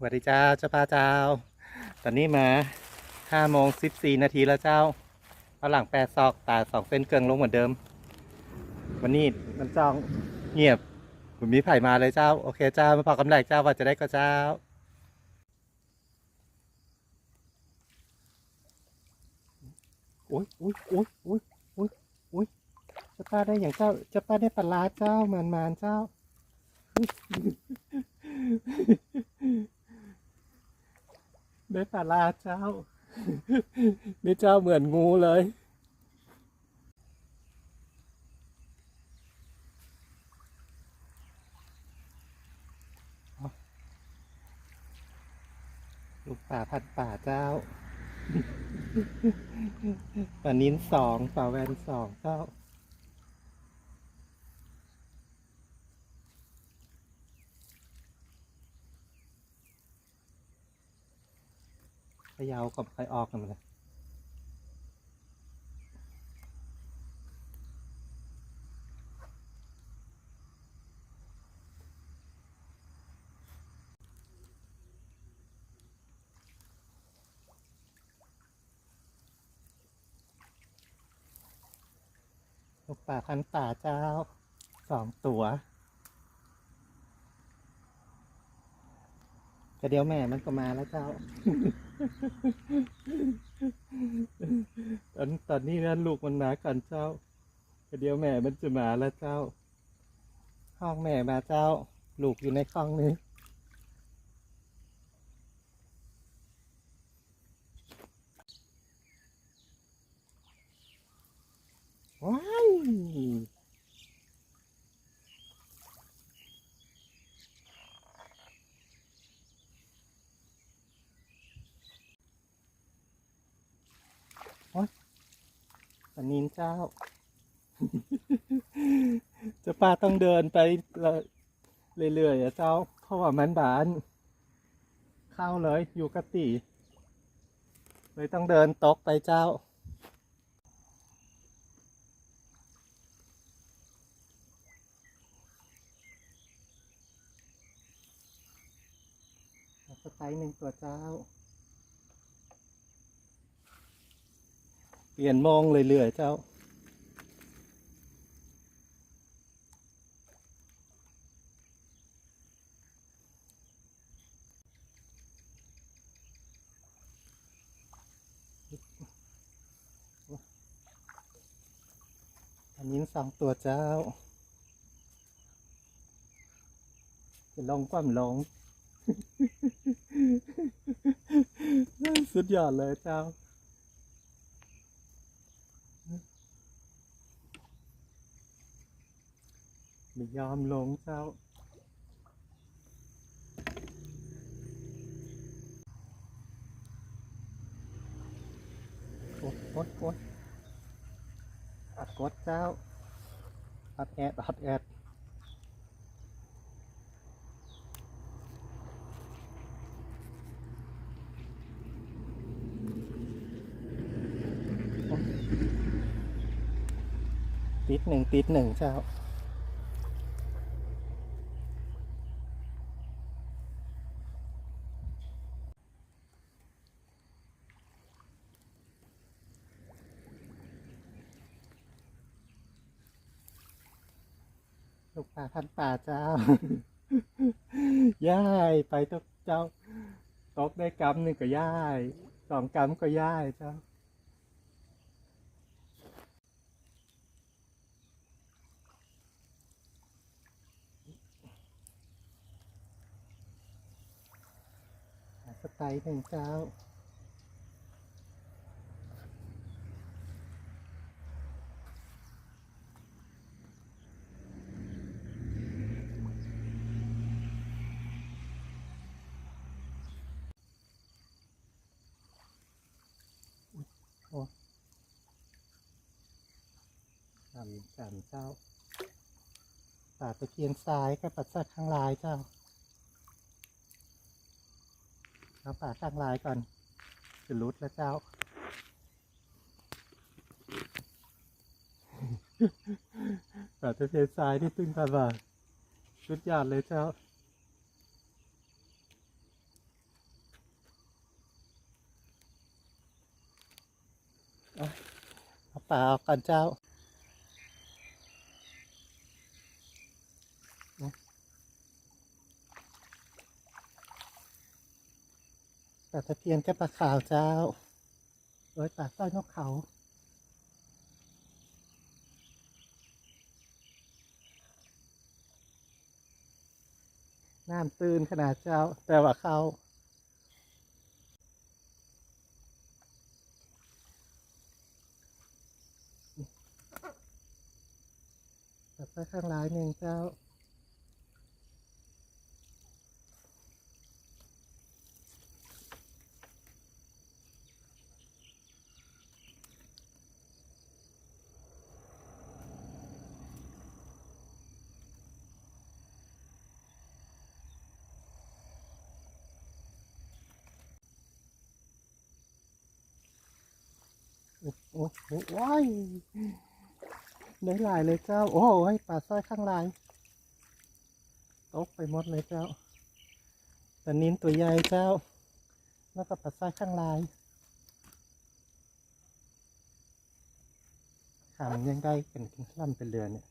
สวัสดีเจ้าเจ้าป้าเจ้า ตอนนี้มาห้าโมงสิบสี่นาทีแล้วเจ้าเอาหลังแปดซอกตาสองเส้นเกิงลงเหมือนเดิม วันนี้น้ำจองเงียบคุณมีไผ่มาเลยเจ้า โอเคเจ้ามาพอกำแรกเจ้าว่าจะได้ก็เจ้าโอ้ยโอ้ยโอ้ยโอ้ยโอ้ยโอ้ยเจ้าป้าได้อย่างเจ้าเจ้าป้าได้ปลาร้าเจ้ามันมันเจ้า ได้ปลาลาเจ้า นี่เจ้าเหมือนงูเลย ลูกป่าพันป่าเจ้าปลานิ้นสองปลาแวนสองเจ้า พะเยาวกับไปออกกันมาเลยลูกป่าพันป่าเจ้าสองตัว ก็เดียวแม่มันก็มาแล้วเจ้า ตอนตอนนี้นะลูกมันมาก่อนเจ้าก็เดี๋ยวแม่มันจะมาแล้วเจ้าห้องแม่มาเจ้า ลูกอยู่ในห้องนี้ว้าย ปันนินเจ้า จะป้าต้องเดินไปเรื่อยๆอะเจ้า เพราะว่ามันบาน เข้าเลยอยู่กะติเลยต้องเดินตกไปเจ้าสไตล์หนึ่งตัวเจ้า เปลี่ยนโมงเรื่อยๆเจ้า อันนี้สองตัวเจ้าจะลองความลอง สุดยอดเลยเจ้า ไม่ยอมลงเจ้า กดกดกดอัดกดเจ้า อัดแอดอัดแอดติดหนึ่งติดหนึ่งเจ้า ป่าพันป่าเจ้า ย่ายไปตกเจ้า ตกได้กำหนึ่งก็ย่ายสองกำก็ย่ายเจ้าสไตล์หนึ่งเจ้า สันเจ้าป่าตะเคียนซ้ายกับป่าสักข้างลายเจ้าเอาป่าข้างลายก่อนจะรุดแล้วเจ้า ป่าตะเคียนซ้ายที่ตึงตาบ่าชุดยอดเลยเจ้าเอาป่าออกก่อนเจ้า ปลาตะเพียนกับปลาขาวเจ้าโอ้ยปลาสร้อยนกเขาน้ำตื้นขนาดเจ้า แต่ว่าเขาตัดไปข้างหลายหนึ่งเจ้า โอ้โหว้ายได้หลายเลยเจ้า โอ้ยปลาสร้อยข้างลายตกไปหมดเลยเจ้าตะนินตัวใหญ่เจ้า แล้วก็ปลาสร้อยข้างลายขำยังได้เป็นล่ำเป็นเรือเนี่ย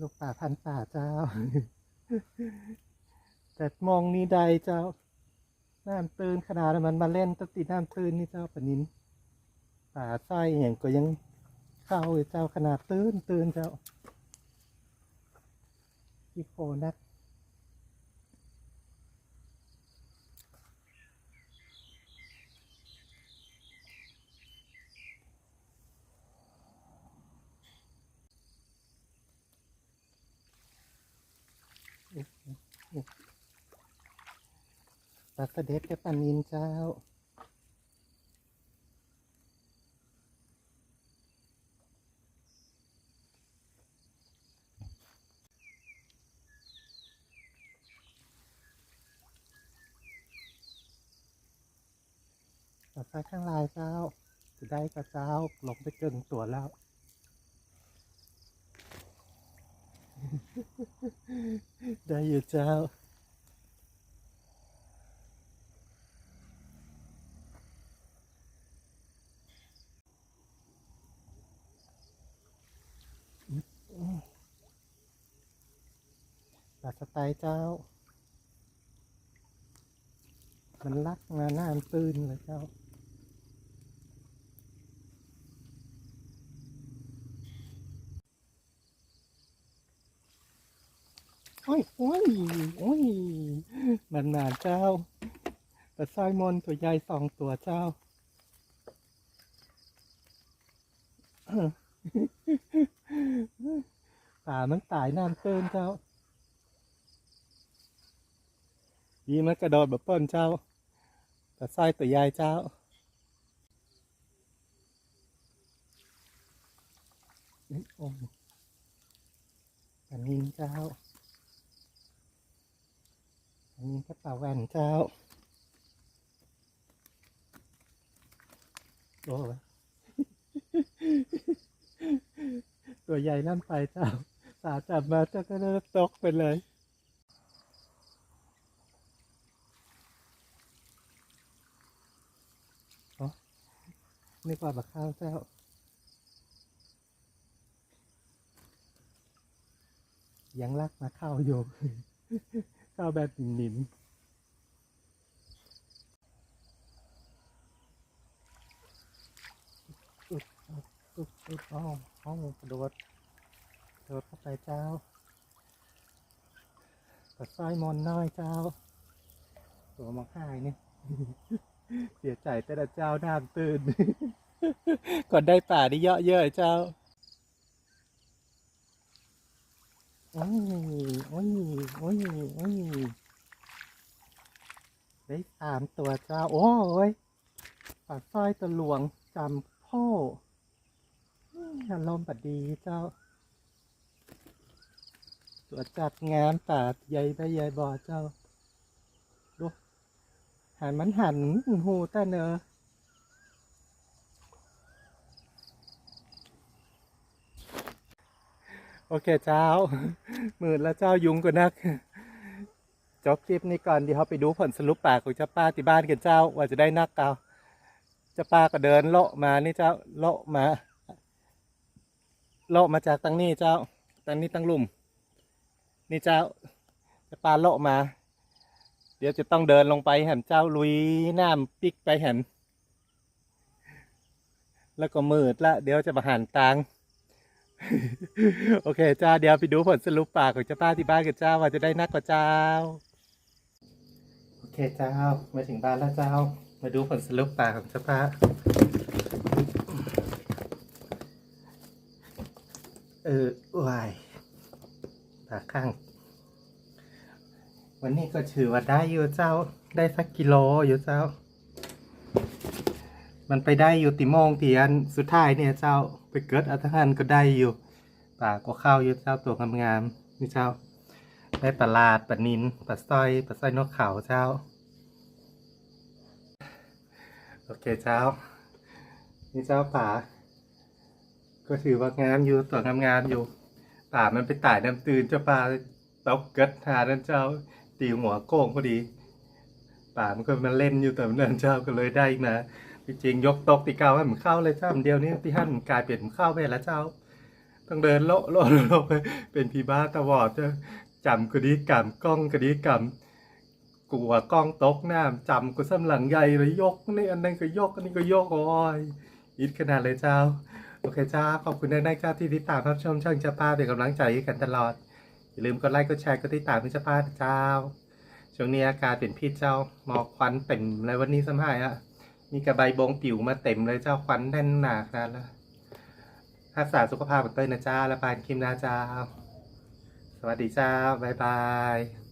ลูกป่าพันป่าเจ้า แต่มองนี้ใดเจ้า น้ำตื้นขนาดมันมาเล่นตติน้ำตื้นนี่เจ้าปนินป่าไส้อย่างก็ยังเข้าเจ้าขนาดตื้นตื้นเจ้าพี่โคนัก ปลาเสด็จกับปลานินเจ้าต่อไปข้างลายเจ้า จะได้กระเจ้าลงไปเกินตัวแล้วได้อยู่เจ้า ปลาสไตล์เจ้า มันลักมาหน้ามันตื้นเลยเจ้าโอ้ยโอ้ยโอ้ยมันนานเจ้าปลาสร้อยมนตัวใหญ่สองตัวเจ้าามันตายน้ำตื้นเจ้ายีมันกระโดดแบบเปิ้นเจ้า แต่สร้อยตัวยายเจ้านี่โอ้อันนี้เจ้า อันนี้ก็ป่าแว่นเจ้าโอ้ตัวใหญ่นั่นไปเจ้าาจับมาเจ้าก็ได้ตกไปเลยนึกว่าบักข้าวเจ้ายังรักมาข้าวอยู่ข้าวแบบหนิมๆอุ๊ดอุ๊ดอุ๊ดอุ๊ดอ้อ้าวกระโดด โดดเข้าไปเจ้าปัดสร้อยมอนน้อยเจ้า ตัวมาค่ายเนี่ยเสียใจแต่ละเจ้าน้ำตื่น ก่อนได้ป่านี่เยอะเยอะเจ้าโอ้ยโอ้ยโอ้ยโอ้ยได้สามตัวเจ้า โอ้ยปลาสร้อยตัวหลวงจำพ่ออารมณ์ปัดดีเจ้า สวนจัดงามตาดใหญ่ไปใหญ่บ่อเจ้าดูหันมันหันหูตาเนอโอเคเจ้า หมื่นแล้วเจ้ายุ่งกว่านัก จบคลิปนี้ก่อนเดี๋ยวเราไปดูผลสรุปป่าของเจ้าป้าที่บ้านกันเจ้า ว่าจะได้นักเกาเจ้าป้าก็เดินเลาะมานี่เจ้าเลาะมาเลาะมาจากตั้งนี้เจ้าตั้งนี้ตั้งลุ่ม นี่เจ้าจ้าป้าเลมา เดี๋ยวจะต้องเดินลงไปแหมเจ้าลุยน้ำปิกไปแหมแล้วก็มืดละ เดี๋ยวจะมาหันตังโอเคจ้าเดี๋ยวไปดูผลสรุปปากของเจ้าป้าที่บ้านกันเจ้าว่าจะได้นักกว่าเจ้า โอเคเจ้ามาถึงบ้านแล้วเจ้า มาดูผลสรุปปากของเจ้าป้าเออวาย ปาข้าง วันนี้ก็ถือว่าได้อยู่เจ้า ได้สักกิโลอยู่เจ้า มันไปได้อยู่ติโมงตีอันสุดท้ายเนี่ยเจ้าไปเกิดอัตหันก็ได้อยู่ป่าก็เข้าอยู่เจ้าตัวงามๆนี่เจ้า ได้ปลาลาดปลานินปลาสร้อยปลาสร้อยนกเขาเจ้า โอเคเจ้า นี่เจ้าป่าก็ถือว่างามอยู่ตัวงามๆอยู่ ป่ามันไปต่ายน้ำตื่นเจ้าป่าตกเกิดหานั่นเจ้าตีหัวโก้งพอดี ป่ามันก็มาเล่นอยู่แต่นั้นเจ้าก็เลยได้มาจริงยกตกตีเกาให้มันเข้าเลยเจ้าเดียวนี้ที่ห้านมันกลายเปลี่ยนมันเข้าไปแล้วเจ้า ต้องเดินโละโละโละไปเป็นพีบ้าตาบอดเจ้าจำกระดีกำกล้องกระดีกำกลัวกล้องตกน้ำจำก็ซ้ำหลังใหญ่เลยยกนี่อันนั้นก็ยกอันนี้ก็ยกโอ้ยอิดขนาดเลยเจ้า โอเคจ้า ขอบคุณได้ครับที่ติดตามรับชมช่องจ้าป้าเป็นกำลังใจให้กันตลอด อย่าลืมกดไลค์กดแชร์กดติดตามให้เจ้าป้าเจ้า ช่วงนี้อากาศเป็นพิษเจ้าหมอกควันเต็มเลยวันนี้สมัยอะมีกระใบบงปิ๋วมาเต็มเลยเจ้าควันแน่นหนาขนาดแล้วรักษาสุขภาพของเต้ยนะจ้าและปานคิมนะจ้า สวัสดีจ้าบ๊ายบาย